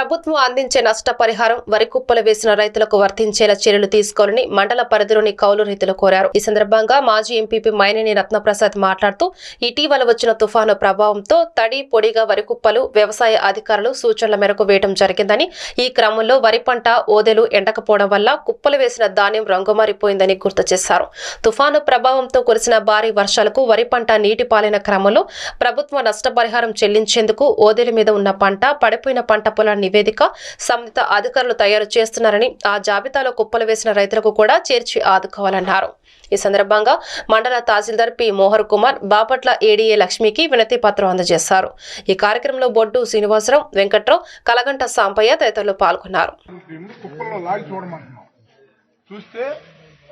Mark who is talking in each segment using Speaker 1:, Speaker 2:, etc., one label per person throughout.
Speaker 1: ప్రభుత్వం అందించే నష్టపరిహారం వరి కుప్పలు వేసిన రైతులకు వర్తించేలా చర్యలు తీసుకోవాలని మండల పరిధిలోని కౌలు రైతులు కోరారు. ఈ సందర్భంగా మాజీ ఎంపీపీ మైనేని రత్నప్రసాద్ మాట్లాడుతూ ఇటీవల వచ్చిన తుఫాను ప్రభావంతో తడి పొడిగా వరి కుప్పలు వ్యవసాయ అధికారులు సూచనల మేరకు వేయడం జరిగిందని ఈ క్రమంలో వరి పంట ఓదెలు ఎండకపోవడం వల్ల కుప్పలు వేసిన ధాన్యం రంగుమారిపోయిందని గుర్తు చేశారు. తుఫాను ప్రభావంతో కురిసిన భారీ వర్షాలకు వరి పంట నీటి పాలిన క్రమంలో ప్రభుత్వ నష్టపరిహారం చెల్లించేందుకు ఓదెల మీద ఉన్న పంట పడిపోయిన పంట పొలాన్ని నివేదిక సంబంధిత అధికారులు తయారు చేస్తున్నారని ఆ జాబితాలో కుప్పలు వేసిన రైతులకు కూడా చేర్చి ఆదుకోవాలన్నారు. ఈ సందర్భంగా మండల తహసీల్దార్ పి. మోహర్ కుమార్ బాపట్ల ఏడీఏ లక్ష్మికి వినతి పత్రం అందజేశారు. ఈ కార్యక్రమంలో బొడ్డు శ్రీనివాసరావు వెంకట్రావు కలగంట సాంపయ్య తదితరులు పాల్గొన్నారు.
Speaker 2: చూస్తే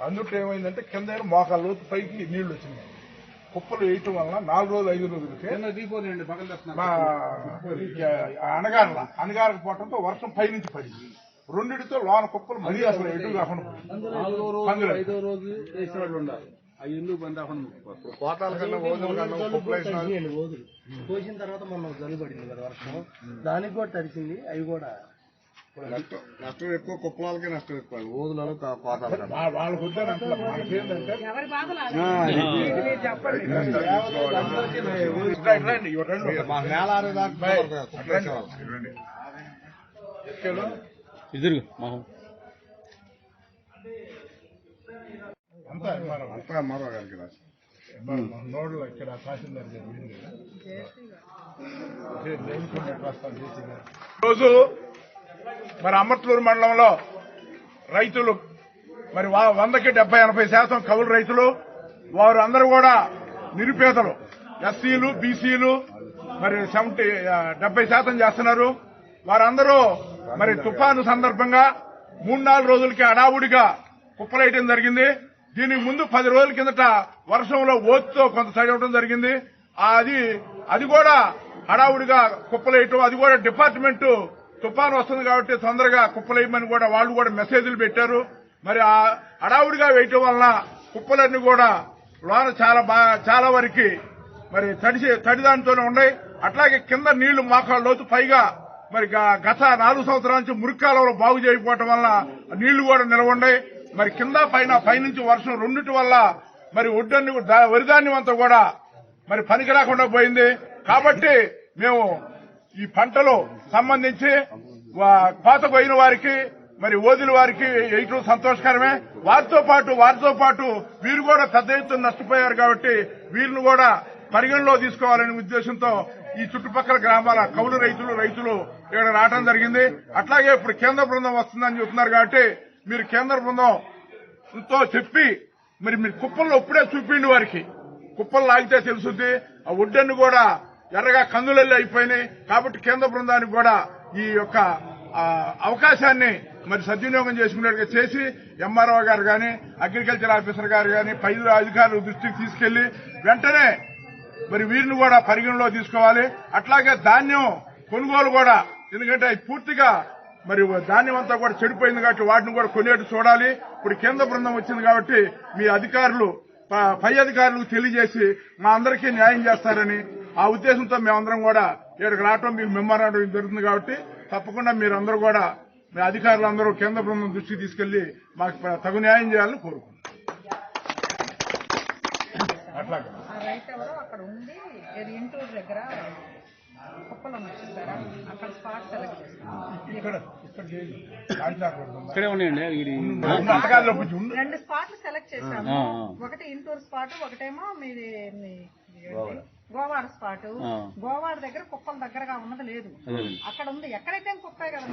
Speaker 2: అందుట్లో ఏమైందంటే కింద మోకాళ్ళ పైకి నీళ్ళు వచ్చినాయి. కుప్పలు వేయటం వలన నాలుగు రోజులు ఐదు రోజులకే మా అనగారల అనగారకపోవడంతో వర్షం పైనుంచి పడింది. రెండిటితో లోన కుప్పలు మరీ అసలు ఎటు కాకుండా.
Speaker 3: ఐదో రోజు బంద్ అవ్వకుండా
Speaker 2: కోతాల కన్నా ఓదుల కన్నా
Speaker 4: కోసిన తర్వాత మనం జల్లు పడింది కదా వర్షం దానికి కూడా తడిసింది అవి కూడా
Speaker 5: నష్టం ఎక్కువ కుప్పలాలకే నష్టం ఎక్కువ. ఓదులలో
Speaker 2: వా- వాళ్ళకు
Speaker 3: మొహం
Speaker 2: అంతా మనం
Speaker 5: అంతా మరో గారికి రాసి.
Speaker 2: నోడ్లు ఇక్కడ తహసీల్దార్ గారు. రోజు మరి అమర్తలూరు మండలంలో రైతులు మరి వందకి డెబ్బై ఎనభై శాతం కౌలు రైతులు వారు అందరూ కూడా నిరుపేదలు. ఎస్సీలు బీసీలు మరి సెవెంటీ డెబ్బై శాతం చేస్తున్నారు. వారందరూ మరి తుఫాను సందర్భంగా మూడు నాలుగు రోజులకి అడావుడిగా కుప్పలేయటం జరిగింది. దీనికి ముందు పది రోజుల కిందట వర్షంలో ఓతుతో కొంత తడవడం జరిగింది. అది అది కూడా హడావుడిగా కుప్పలేయటం అది కూడా డిపార్ట్మెంట్ తుఫాను వస్తుంది కాబట్టి తొందరగా కుప్పలేయమని కూడా వాళ్ళు కూడా మెసేజ్లు పెట్టారు. మరి ఆ అడావుడిగా వేయటం వలన కుప్పలన్నీ కూడా లోన చాలా బాగా చాలా వరకు మరి తడిసి తడిదానితోనే ఉన్నాయి. అట్లాగే కింద నీళ్ళు మోకాళ్ళ లోతు పైగా మరి గ- గత నాలుగు సంవత్సరాల నుంచి మురికాలంలో బాగు చేయకపోవటం వల్ల నీళ్ళు కూడా నిలవండాయి మరి కింద పైన పైనుంచి వర్షం రెండింటి వల్ల మరి ఒడ్డన్ని దా- వరిధాన్యం అంతా కూడా మరి పనికి రాకుండా పోయింది. కాబట్టి మేము ఈ పంటలు సంబంధించి కోత పోయిన వారికి మరి ఓదిన వారికి వేయటం సంతోషకరమే. వారితో పాటు వారితో పాటు వీరు కూడా పెద్ద ఎత్తున నష్టపోయారు కాబట్టి వీరిని కూడా పరిగణలో తీసుకోవాలనే ఉద్దేశంతో ఈ చుట్టుపక్కల గ్రామాల కౌలు రైతులు రైతులు ఇక్కడ రావడం జరిగింది. అట్లాగే ఇప్పుడు కేంద్ర బృందం వస్తుందని చెప్తున్నారు కాబట్టి మీరు కేంద్ర బృందంతో చెప్పి మరి మీరు కుప్పల్లో ఇప్పుడే చూపిండి వారికి. కుప్పలు లాగితే తెలుసుద్ది. ఆ ఒడ్డన్ని కూడా ఎర్రగా కందులల్లి అయిపోయినాయి. కాబట్టి కేంద్ర బృందానికి కూడా ఈ యొక్క అవకాశాన్ని మరి సద్వినియోగం చేసుకునేట్టుగా చేసి ఎంఆర్ఓ గారు కానీ అగ్రికల్చర్ ఆఫీసర్ గారు కానీ పై అధికారుల దృష్టికి తీసుకెళ్ళి వెంటనే మరి వీరిని కూడా పరిగణలో తీసుకోవాలి. అట్లాగే ధాన్యం కొనుగోలు కూడా ఎందుకంటే పూర్తిగా మరి ధాన్యం అంతా కూడా చెడిపోయింది కాబట్టి వాటిని కూడా కొనేట్టు చూడాలి. ఇప్పుడు కేంద్ర బృందం వచ్చింది కాబట్టి మీ అధికారులు ప- పై అధికారులకు తెలియజేసి మా అందరికీ న్యాయం చేస్తారని ఆ ఉద్దేశంతో మేమందరం కూడా ఇక్కడికి రావటం మీకు మెమోరాండం జరుగుతుంది కాబట్టి తప్పకుండా మీరందరూ కూడా మీ అధికారులందరూ కేంద్ర బృందం దృష్టికి తీసుకెళ్ళి మాకు తగు న్యాయం చేయాలని కోరుకుంటున్నాం. అట్లాగే.
Speaker 6: అక్కడ ఉండి ఇంటూరు దగ్గర కుప్పలు ఉన్నాయి చూసారా అక్కడ స్పాట్ సెలెక్ట్ చేస్తాం. రెండు స్పాట్లు చేశాము. ఒకటి ఇంటూరు స్పాట్ ఒకటేమో మీది? గోవాడ. స్పాట్. గోవాడ దగ్గర కుప్పల దగ్గరగా ఉన్నది లేదు. అక్కడ ఉంది. ఎక్కడైతే కుప్పే కదా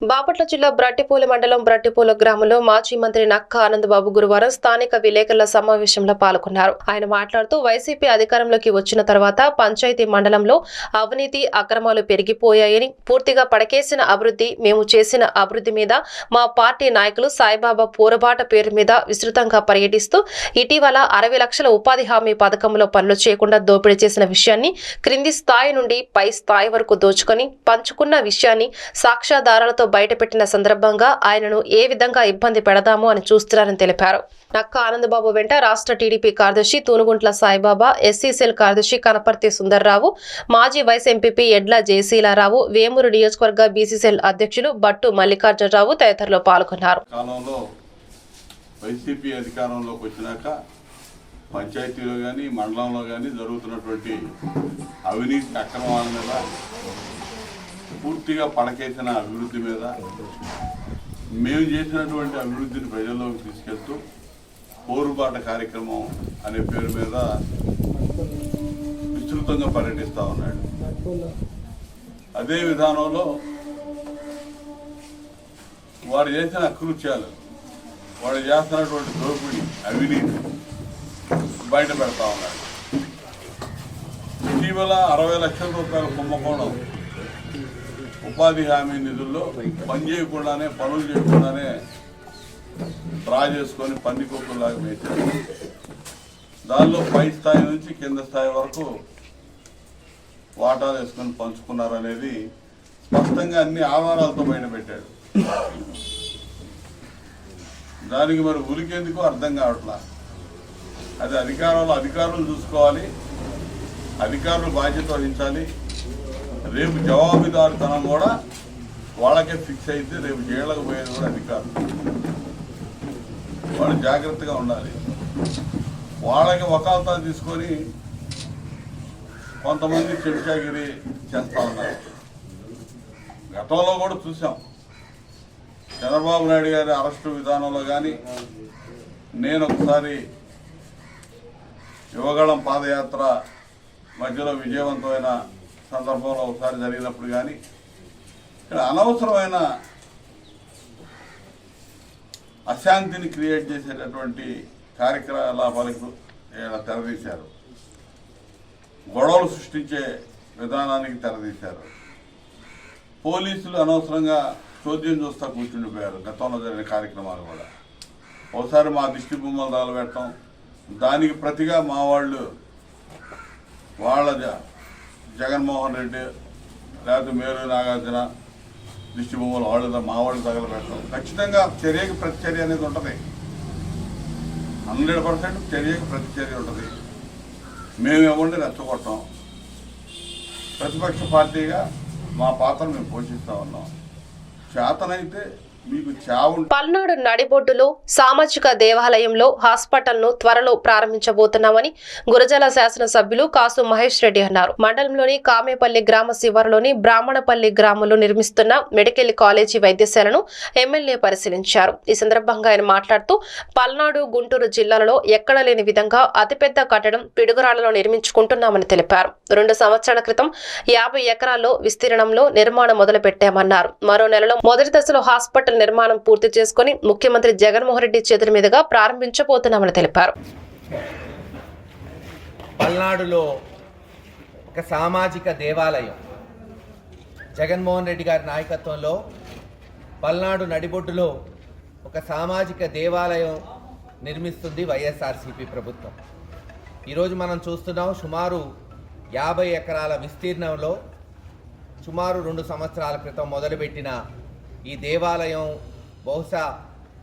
Speaker 1: బాపట్ల జిల్లా బ్రట్టిపూల మండలం బ్రట్టిపూల గ్రామంలో మాజీ మంత్రి నక్క ఆనందబాబు గురువారం స్థానిక విలేకరుల సమావేశంలో పాల్గొన్నారు. ఆయన మాట్లాడుతూ వైసీపీ అధికారంలోకి వచ్చిన తర్వాత పంచాయతీ మండలంలో అవినీతి అక్రమాలు పెరిగిపోయాయని పూర్తిగా పడకేసిన అభివృద్ధి మేము చేసిన అభివృద్ధి మీద మా పార్టీ నాయకులు సాయిబాబా పూరబాట పేరు మీద విస్తృతంగా పర్యటిస్తూ ఇటీవల అరవై లక్షల ఉపాధి హామీ పథకంలో పనులు చేయకుండా దోపిడీ చేసిన విషయాన్ని క్రింది స్థాయి నుండి పై స్థాయి వరకు దోచుకొని పంచుకున్న విషయాన్ని సాక్ష్యాధారాలతో బయటపెట్టిన సందర్భంగా ఆయనను ఏ విధంగా ఇబ్బంది పెడదాము అని చూస్తున్నారని తెలిపారు. నక్క ఆనందబాబు వెంట రాష్ట్ర టీడీపీ కార్యదర్శి తూనుగుంట్ల సాయిబాబా ఎస్సీ సెల్ కార్యదర్శి కనపర్తి సుందర్రావు మాజీ వైస్ ఎంపీపీ ఎడ్ల జయశీలారావు వేమూరు నియోజకవర్గ బీసీసీఎల్ అధ్యక్షులు బట్టు మల్లికార్జునరావు తదితరులు పాల్గొన్నారు.
Speaker 3: వైసీపీ అధికారంలోకి వచ్చినాక పంచాయతీలో కానీ మండలంలో కానీ జరుగుతున్నటువంటి అవినీతి అక్రమాల మీద పూర్తిగా పడకేసిన అభివృద్ధి మీద మేము చేసినటువంటి అభివృద్ధిని ప్రజల్లోకి తీసుకెళ్తూ పోరుబాట కార్యక్రమం అనే పేరు మీద విస్తృతంగా పర్యటిస్తూ ఉన్నాడు. అదే విధానంలో వారు చేసిన అకృత్యాలు వాడు చేస్తున్నటువంటి దోపిడీ అవినీతి బయట పెడతా ఉన్నాడు. ఇటీవల అరవై లక్షల రూపాయల కుంభకోణం ఉపాధి హామీ నిధుల్లో పని చేయకుండానే పనులు చేయకుండానే డ్రా చేసుకొని పంది పెట్టారు వేశారు దానిలో పై స్థాయి నుంచి కింద స్థాయి వరకు వాటాలు వేసుకొని పంచుకున్నారనేది స్పష్టంగా అన్ని ఆధారాలతో బయటపెట్టాడు దానికి మరి ఉలికేందుకు అర్థం కావట్లా? అది అధికారంలో అధికారులు చూసుకోవాలి అధికారులు బాధ్యత వహించాలి రేపు జవాబుదారుతనం కూడా వాళ్ళకే ఫిక్స్ అయితే రేపు జైళ్ళకు పోయేది కూడా అది కాదు. వాళ్ళు జాగ్రత్తగా ఉండాలి. వాళ్ళకి వకాల్తా తీసుకొని కొంతమంది చెంచాగిరి చేస్తా ఉన్నారు. గతంలో కూడా చూసాం. చంద్రబాబు నాయుడు గారి అరెస్టు విధానంలో కానీ నేను ఒకసారి యువగళం పాదయాత్ర మధ్యలో విజయవంతమైన సందర్భంలో ఒకసారి జరిగినప్పుడు కానీ ఇక్కడ అనవసరమైన అశాంతిని క్రియేట్ చేసేటటువంటి కార్యకలాపాలకు తెరదీశారు. గొడవలు సృష్టించే విధానానికి తెరదీశారు. పోలీసులు అనవసరంగా చోద్యం చూస్తా కూర్చుండిపోయారు గతంలో జరిగిన కార్యక్రమాలు కూడా. ఒకసారి మా దిష్టి బొమ్మలు తగలబెట్టడం దానికి ప్రతిగా మా వాళ్ళు వాళ్ళ జగన్మోహన్ రెడ్డి లేకపోతే మేలు నాగార్జున దిష్టి బొమ్మలు వాళ్ళు మా వాళ్ళు తగలబెట్టడం. ఖచ్చితంగా చర్యకి ప్రతిచర్య అనేది ఉంటుంది. హండ్రెడ్ పర్సెంట్ చర్యకి ప్రతిచర్య ఉంటుంది. మేము ఎవరిని రెచ్చగొట్టాం. ప్రతిపక్ష పార్టీగా మా పాత్ర మేము పోషిస్తూ ఉన్నాం. చేతనైతే
Speaker 1: పల్నాడు నడిబొడ్డులో సామాజిక దేవాలయంలో హాస్పిటల్ను త్వరలో ప్రారంభించబోతున్నామని గురజాల శాసనసభ్యులు కాసు మహేష్ రెడ్డి అన్నారు. మండలంలోని కామేపల్లి గ్రామ శివారులోని బ్రాహ్మణపల్లి గ్రామంలో నిర్మిస్తున్న మెడికల్ కాలేజీ వైద్యశాలను ఎమ్మెల్యే పరిశీలించారు. ఈ సందర్భంగా ఆయన మాట్లాడుతూ పల్నాడు గుంటూరు జిల్లాలలో ఎక్కడ లేని విధంగా అతిపెద్ద కట్టడం పిడుగురాళ్ళలో నిర్మించుకుంటున్నామని తెలిపారు. రెండు సంవత్సరాల క్రితం యాభై ఎకరాల్లో విస్తీర్ణంలో నిర్మాణం మొదలు పెట్టామన్నారు మరో నెలలో మొదటి దశలో హాస్పిటల్ నిర్మాణం పూర్తి చేసుకుని ముఖ్యమంత్రి జగన్మోహన్ రెడ్డి చేతుల మీదుగా ప్రారంభించబోతున్నామని తెలిపారు.
Speaker 7: పల్నాడులో ఒక సామాజిక దేవాలయం జగన్మోహన్ రెడ్డి గారి నాయకత్వంలో పల్నాడు నడిబొడ్డులో ఒక సామాజిక దేవాలయం నిర్మిస్తుంది వైఎస్ఆర్సీపీ ప్రభుత్వం. ఈరోజు మనం చూస్తున్నాం సుమారు యాభై ఎకరాల విస్తీర్ణంలో సుమారు రెండు సంవత్సరాల క్రితం మొదలుపెట్టిన ఈ దేవాలయం బహుశా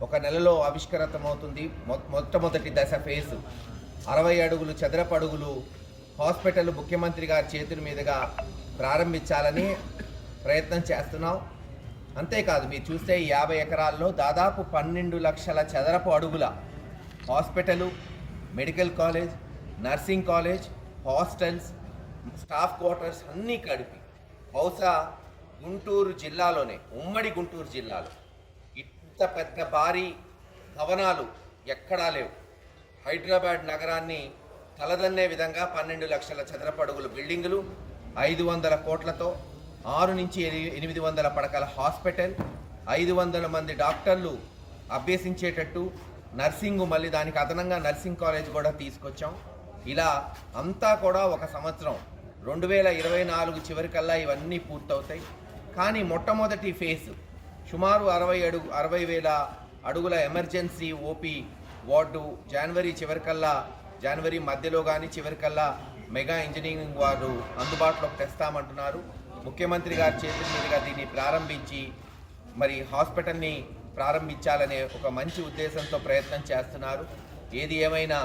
Speaker 7: ఒక నెలలో ఆవిష్కరతమవుతుంది మొ- మొట్టమొదటి దశ ఫేజు. అరవై అడుగులు చదరపు అడుగులు హాస్పిటల్ ముఖ్యమంత్రి గారి చేతుల మీదుగా ప్రారంభించాలని ప్రయత్నం చేస్తున్నాం. అంతేకాదు మీరు చూస్తే యాభై ఎకరాల్లో దాదాపు పన్నెండు లక్షల చదరపు అడుగుల hospital medical college nursing college hostels staff quarters అన్నీ కలిపి బహుశా గుంటూరు జిల్లాలోనే ఉమ్మడి గుంటూరు జిల్లాలో ఇంత పెద్ద భారీ భవనాలు ఎక్కడా లేవు. హైదరాబాద్ నగరాన్ని తలదన్నే విధంగా పన్నెండు లక్షల చదరపడుగుల బిల్డింగులు ఐదు వందల కోట్లతో ఆరు నుంచి ఎనిమిది వందల పడకల హాస్పిటల్ ఐదు వందల మంది డాక్టర్లు అభ్యసించేటట్టు నర్సింగ్ మళ్ళీ దానికి అదనంగా నర్సింగ్ కాలేజ్ కూడా తీసుకొచ్చాం. ఇలా అంతా కూడా ఒక సంవత్సరం రెండు వేల ఇరవై నాలుగు చివరికల్లా ఇవన్నీ పూర్తవుతాయి. కానీ మొట్టమొదటి ఫేజ్ సుమారు అరవై అడుగు అరవై వేల అడుగుల ఎమర్జెన్సీ ఓపీ వార్డు జనవరి చివరికల్లా జనవరి మధ్యలో కానీ చివరికల్లా మెగా ఇంజనీరింగ్ వారు అందుబాటులోకి తెస్తామంటున్నారు. ముఖ్యమంత్రి గారి చేతుల మీదుగా దీన్ని ప్రారంభించి మరి హాస్పిటల్ని ప్రారంభించాలనే ఒక మంచి ఉద్దేశంతో ప్రయత్నం చేస్తున్నారు. ఏది ఏమైనా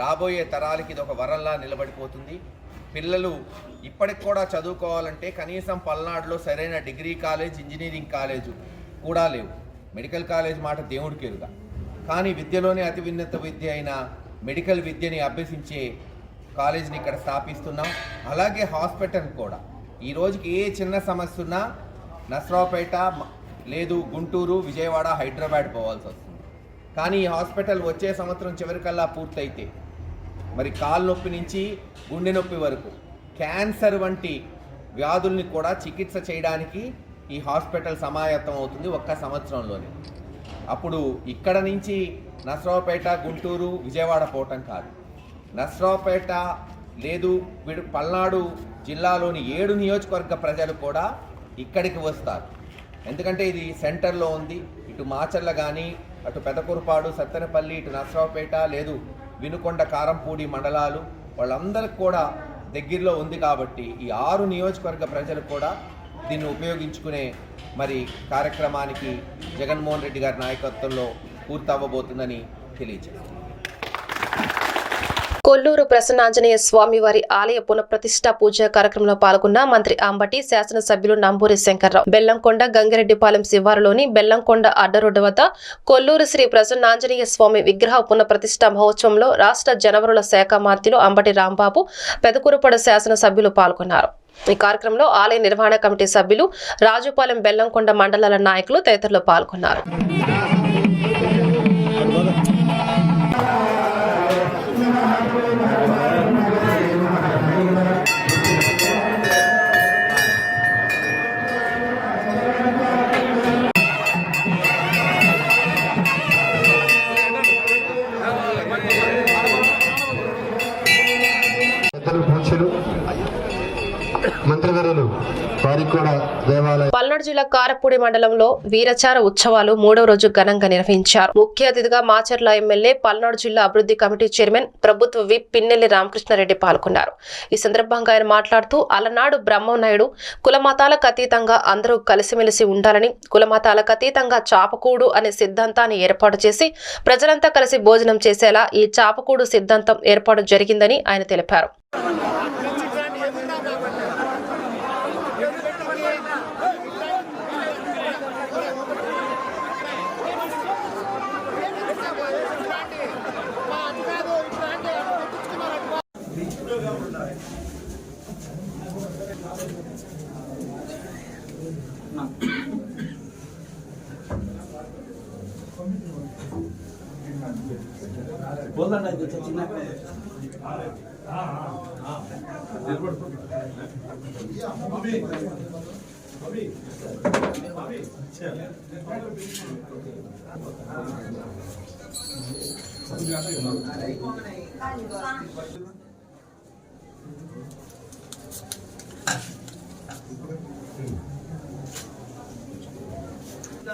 Speaker 7: రాబోయే తరాలకి ఇది ఒక వరంలా నిలబడిపోతుంది. పిల్లలు ఇప్పటికి కూడా చదువుకోవాలంటే కనీసం పల్నాడులో సరైన డిగ్రీ కాలేజ్ ఇంజనీరింగ్ కాలేజు కూడా లేవు. మెడికల్ కాలేజ్ మాట దేవుడికి ఎరుగా కానీ విద్యలోనే అతి విన్నత విద్య అయిన మెడికల్ విద్యని అభ్యసించే కాలేజీని ఇక్కడ స్థాపిస్తున్నాం. అలాగే హాస్పిటల్ కూడా. ఈ రోజుకి ఏ చిన్న సమస్య ఉన్నా నస్రావుపేట లేదు గుంటూరు విజయవాడ హైదరాబాద్ పోవాల్సి వస్తుంది. కానీ ఈ హాస్పిటల్ వచ్చే సంవత్సరం చివరికల్లా పూర్తయితే మరి కాలు నొప్పి నుంచి గుండె నొప్పి వరకు. క్యాన్సర్ వంటి వ్యాధుల్ని కూడా చికిత్స చేయడానికి ఈ హాస్పిటల్ సమాయత్తం అవుతుంది ఒక్క సంవత్సరంలోనే. అప్పుడు ఇక్కడ నుంచి నసరావుపేట గుంటూరు విజయవాడ పోవటం కాదు. నసరావుపేట లేదు పల్నాడు జిల్లాలోని ఏడు నియోజకవర్గ ప్రజలు కూడా ఇక్కడికి వస్తారు. ఎందుకంటే ఇది సెంటర్లో ఉంది. ఇటు మాచర్ల కానీ అటు పెదకురపాడు సత్తెనపల్లి ఇటు నసరావుపేట లేదు. వినుకొండ కారంపూడి మండలాలు వాళ్ళందరికి కూడా దగ్గరలో ఉంది కాబట్టి ఈ ఆరు నియోజకవర్గ ప్రజలు కూడా దీన్ని ఉపయోగించుకునే మరి కార్యక్రమానికి జగన్మోహన్ రెడ్డి గారి నాయకత్వంలో పూర్తవ్వబోతుందని తెలియజేస్తారు
Speaker 1: కొల్లూరు ప్రసన్నాంజనేయ స్వామి వారి ఆలయ పునఃప్రతిష్ట పూజ కార్యక్రమంలో పాల్గొన్న మంత్రి అంబటి శాసనసభ్యులు నంబూరి శంకర్రావు. బెల్లంకొండ గంగిరెడ్డిపాలెం శివారులోని బెల్లంకొండ అడ్డరోడ్డు వద్ద కొల్లూరు శ్రీ ప్రసన్నాంజనేయ స్వామి విగ్రహ పునఃప్రతిష్ట మహోత్సవంలో రాష్ట్ర జనవరుల శాఖ మంత్రులు అంబటి రాంబాబు పెదకూరుపడ శాసనసభ్యులు పాల్గొన్నారు. ఈ కార్యక్రమంలో ఆలయ నిర్వహణ కమిటీ సభ్యులు రాజుపాలెం బెల్లంకొండ మండలాల నాయకులు తదితరులు పాల్గొన్నారు. పల్నాడు జిల్లా కారపూడి మండలంలో వీరచార ఉత్సవాలు మూడో రోజు ఘనంగా నిర్వహించారు. ముఖ్య అతిథిగా మాచర్ల ఎమ్మెల్యే పల్నాడు జిల్లా అభివృద్ధి కమిటీ చైర్మన్ ప్రభుత్వ విప్ పిన్నెల్లి రామకృష్ణారెడ్డి పాల్గొన్నారు. ఈ సందర్భంగా ఆయన మాట్లాడుతూ అలనాడు బ్రహ్మనాయుడు కులమతాలకు అతీతంగా అందరూ కలిసిమెలిసి ఉండాలని కులమతాలకు అతీతంగా చాపకూడు అనే సిద్ధాంతాన్ని ఏర్పాటు చేసి ప్రజలంతా కలిసి భోజనం చేసేలా ఈ చాపకూడు సిద్ధాంతం ఏర్పాటు జరిగిందని ఆయన తెలిపారు.
Speaker 4: ఉద్యోగం ఉండాలి బోల్దండి అది కొంచెం చిన్న నిలబడు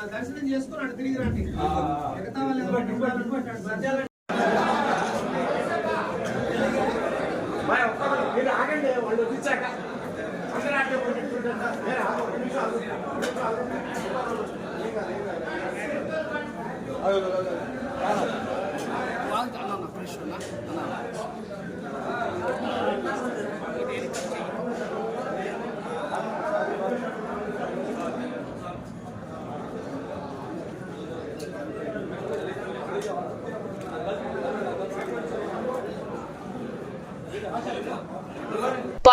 Speaker 4: దర్శనం చేసుకున్నాడు తిరిగి రండి మిగతా వాళ్ళు ఎవరు ఉండాలనుకుంటే అటు సజ్జాలు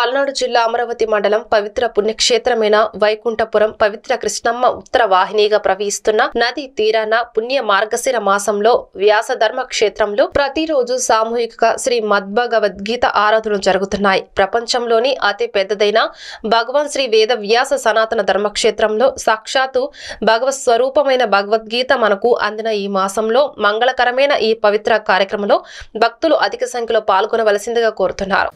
Speaker 1: పల్నాడు జిల్లా అమరావతి మండలం పవిత్ర పుణ్యక్షేత్రమైన వైకుంఠపురం పవిత్ర కృష్ణమ్మ ఉత్తర వాహినిగా ప్రవహిస్తున్న నది తీరాన పుణ్య మార్గశిర మాసంలో వ్యాస ధర్మ క్షేత్రంలో ప్రతిరోజు సామూహిక శ్రీ మద్భగవద్గీత ఆరాధనలు జరుగుతున్నాయి. ప్రపంచంలోని అతి పెద్దదైన భగవాన్ శ్రీ వేద వ్యాస సనాతన ధర్మక్షేత్రంలో సాక్షాత్తు భగవత్ స్వరూపమైన భగవద్గీత మనకు అందిన ఈ మాసంలో మంగళకరమైన ఈ పవిత్ర కార్యక్రమంలో భక్తులు అధిక సంఖ్యలో పాల్గొనవలసిందిగా కోరుతున్నారు.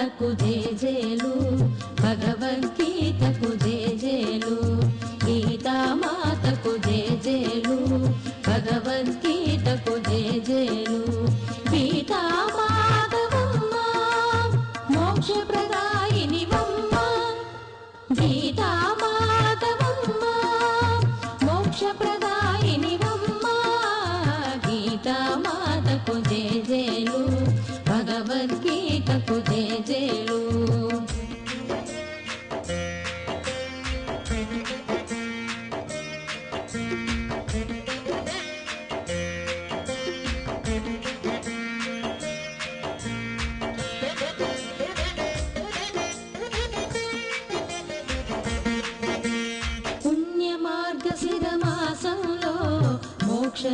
Speaker 8: గీతామాతకు జేజేలు భగవద్గీతకు జేజేలు గీతామాతకు జేజేలు.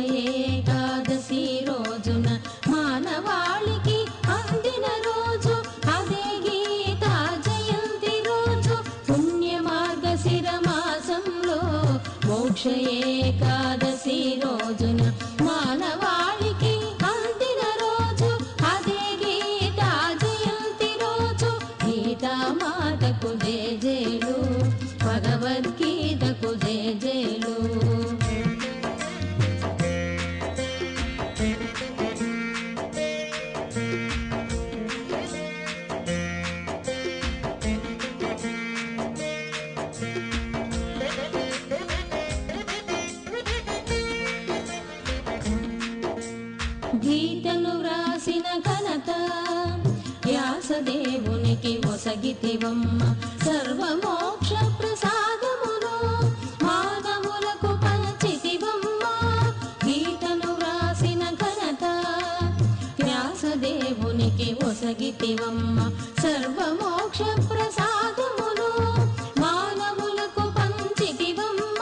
Speaker 8: जाएगा దేవునికి ఒసగితివమ్మ. సర్వమోక్ష ప్రసాదమును మానవులకు పంచితివమ్మ. గీతను వ్రాసిన ఘనత వ్యాసదేవునికి ఒసగితివమ్మ. సర్వమోక్ష ప్రసాదమును మానవులకు పంచితివమ్మ.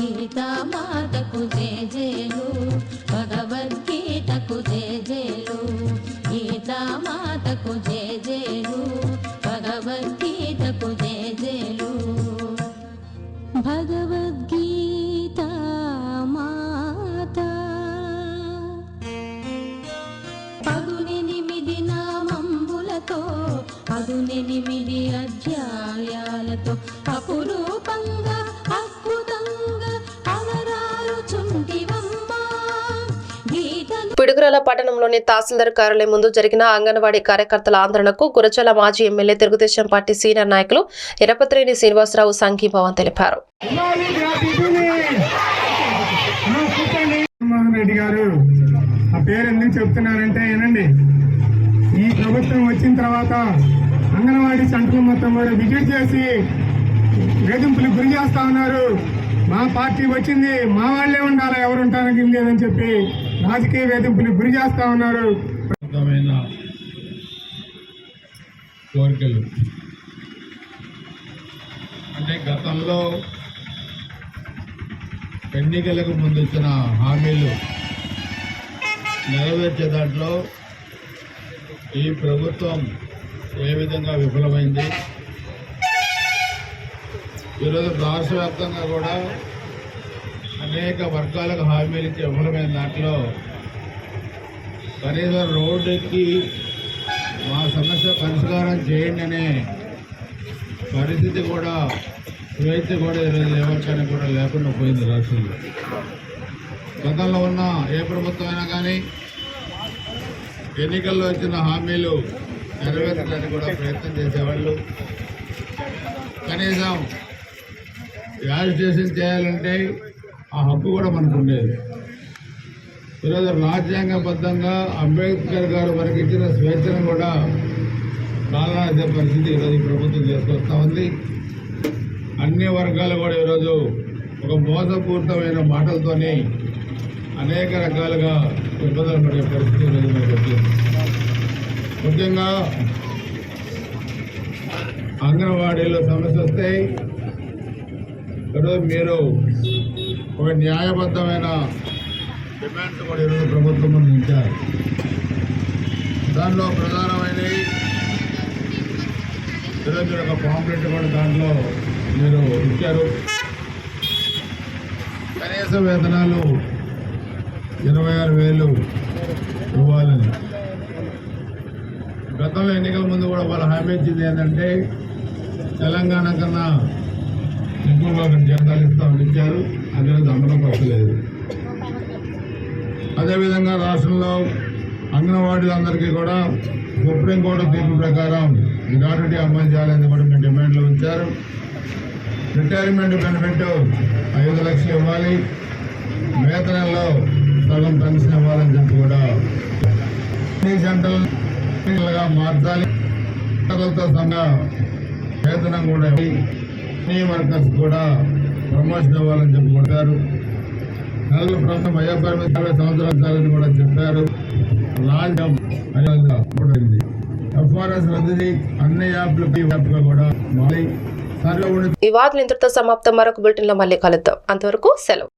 Speaker 8: గీతా మాతకు జేజేలు భగవద్గీతకు జేజేలు గీతా మాతకు జేజేలు భగవద్గీతకు జేజేలు. భగవద్గీత మాత. పదునెనిమిది నామంబులతో పదునెనిమిది అధ్యాయాలతో అపురూపంగా
Speaker 1: పిడుగురాల పట్టణంలోని తహసీల్దార్ కార్యాలయం ముందు జరిగిన అంగన్వాడీ కార్యకర్తల ఆందోళనకు గురజాల మాజీ ఎమ్మెల్యే తెలుగుదేశం పార్టీ సీనియర్ నాయకులు ఎరపత్రేని శ్రీనివాసరావు సంఘీభావం తెలిపారు.
Speaker 2: రెడ్డి గారు ఆ పేరు ఎందుకు చెప్తున్నారంటే ఏనండి ఈ ప్రభుత్వం వచ్చిన తర్వాత అంగన్వాడీ సెంటర్లు మొత్తం కూడా విజిట్ చేసి వేధింపులకు గురి చేస్తా ఉన్నారు. మా పార్టీ వచ్చింది మా వాళ్ళే ఉండాలి ఎవరు ఉంటానికి లేదని చెప్పి రాజకీయ వేధింపులకు గురి చేస్తా ఉన్నారు.
Speaker 9: కోరికలు. అంటే గతంలో ఎన్నికలకు ముందు ఇచ్చిన హామీలు నెరవేర్చే దాంట్లో ఈ ప్రభుత్వం ఏ విధంగా విఫలమైంది? ఈరోజు రాష్ట్ర వ్యాప్తంగా కూడా అనేక వర్గాలకు హామీలు ఇచ్చే విఫలమైన దాంట్లో. కనీసం రోడ్డుకి మా సమస్య పరిష్కారం చేయండి అనే పరిస్థితి కూడా స్వేచ్ఛ కూడా ఈరోజు ఎవరికైనా కూడా లేకుండా పోయింది రాష్ట్రంలో. గతంలో ఉన్న ఏ ప్రభుత్వం అయినా కానీ ఎన్నికల్లో ఇచ్చిన హామీలు నెరవేర్చడానికి కూడా ప్రయత్నం చేసేవాళ్ళు. కనీసం యాజిటేషన్ చేయాలంటే ఆ హక్కు కూడా మనకు ఉండేది. ఈరోజు రాజ్యాంగబద్ధంగా అంబేద్కర్ గారు మనకి ఇచ్చిన స్వేచ్ఛను కూడా కాలనాడే పరిస్థితి ఈరోజు ఈ ప్రభుత్వం చేసుకొస్తూ ఉంది. అన్ని వర్గాలు కూడా ఈరోజు ఒక మోసపూరితమైన మాటలతోని అనేక రకాలుగా ఇబ్బందులు పడే పరిస్థితి ఈరోజు మనకు వచ్చింది. ముఖ్యంగా అంగన్వాడీలో సమస్య వస్తే ఈరోజు మీరు ఒక న్యాయబద్ధమైన డిమాండ్ కూడా ఈరోజు ప్రభుత్వం ముందు ఉంచారు. దానిలో ప్రధానమైనవి ఈరోజు మీరు ఒక పాంప్లెట్ కూడా దాంట్లో మీరు ఇచ్చారు. కనీస వేతనాలు ఇరవై ఆరు వేలు ఇవ్వాలని. గతంలో ఎన్నికల ముందు కూడా వాళ్ళు హామీ ఇచ్చింది ఏంటంటే తెలంగాణ కన్నా ఎక్కువగా అక్కడ ఇస్తామని ఇచ్చారు అదే అమలు పరచలేదు అదేవిధంగా రాష్ట్రంలో అంగన్వాడీలందరికీ కూడా సుప్రీంకోర్టు తీర్పు ప్రకారం గ్రాట్యుటీ అమలు చేయాలని కూడా మేము డిమాండ్లు ఉంచారు. రిటైర్మెంట్ బెనిఫిట్ ఐదు లక్షలు ఇవ్వాలి. వేతనంలో సగం పెన్షన్ ఇవ్వాలని చెప్పి కూడా అన్ని సెంటర్లుగా మార్చాలి. సంఘ వేతనం కూడా ఇవ్వాలి. వర్కర్స్ కూడా ప్రమోషన్ ఇవ్వాలని చెప్పి కొట్టారు. నెలల ప్రభుత్వం వయోపరిమితి యాభై సంవత్సరాలు చాలని కూడా చెప్పారు. రాజ్యం అనేది ఎఫ్ఆర్ఎస్ రద్దీ అన్ని యాప్లకి యాప్గా కూడా మారి
Speaker 1: ఈ వార్తలు ఇంతటితో సమాప్తం. మరొక బులెటిన్లో మళ్ళీ కలుద్దాం. అంతవరకు సెలవు.